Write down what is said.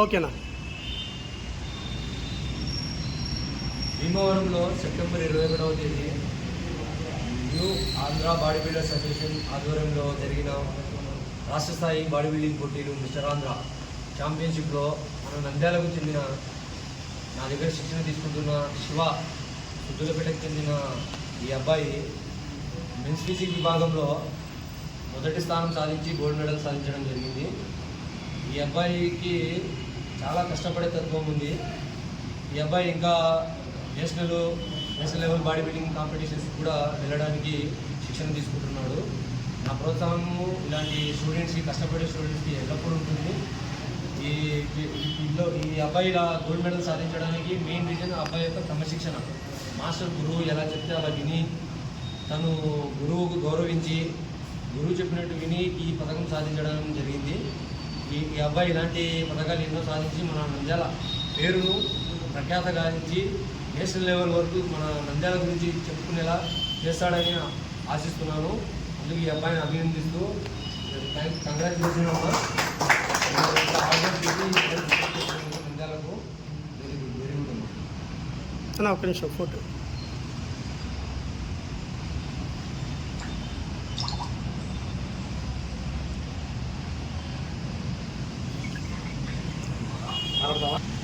ఓకేనా? భీమవరంలో సెప్టెంబర్ ఇరవై ఒకటవ తేదీ new Andhra body builders association ఆధ్వర్యంలో జరిగిన రాష్ట్ర స్థాయి బాడీ బిల్డింగ్ పోటీలు మిస్టర్ ఆంధ్ర ఛాంపియన్షిప్లో మన నంద్యాలకు చెందిన నా దగ్గర శిక్షణ తీసుకుంటున్న శివ సుద్దులపేటకు చెందిన ఈ అబ్బాయి మెన్స్ ఫిజిక్ విభాగంలో మొదటి స్థానం సాధించి గోల్డ్ మెడల్ సాధించడం జరిగింది. ఈ అబ్బాయికి చాలా కష్టపడే తత్వం ఉంది. ఈ అబ్బాయి ఇంకా national national level body building competitions కూడా వెళ్ళడానికి శిక్షణ తీసుకుంటున్నాడు. నా ప్రోత్సాహము ఇలాంటి స్టూడెంట్స్కి కష్టపడే స్టూడెంట్స్కి ఎల్లప్పుడూ ఉంటుంది. ఈ ఈ- ఈ అబ్బాయి ఇలా గోల్డ్ మెడల్ సాధించడానికి మెయిన్ రీజన్ ఆ అబ్బాయి యొక్క క్రమశిక్షణ. మాస్టర్ గురువు ఎలా చెప్తే అలా విని తను గురువుకు గౌరవించి గురువు చెప్పినట్టు విని ఈ పథకం సాధించడం జరిగింది. ఈ ఈ అబ్బాయి ఇలాంటి పథకాలు ఎన్నో సాధించి మన నంద్యాల పేరును ప్రఖ్యాత గాంచి నేషనల్ లెవెల్ వరకు మన నంద్యాల గురించి చెప్పుకునేలా చేస్తాడని ఆశిస్తున్నాను. అందుకు ఈ అబ్బాయిని అభినందిస్తూ కంగ్రాచులేషన్ అమ్మా నంద్యాలకు వెరీ గుడ్ వెరీ గుడ్ అన్న ఒక నిమిషం ఫోటో. ಮಾಡ್ತಾವ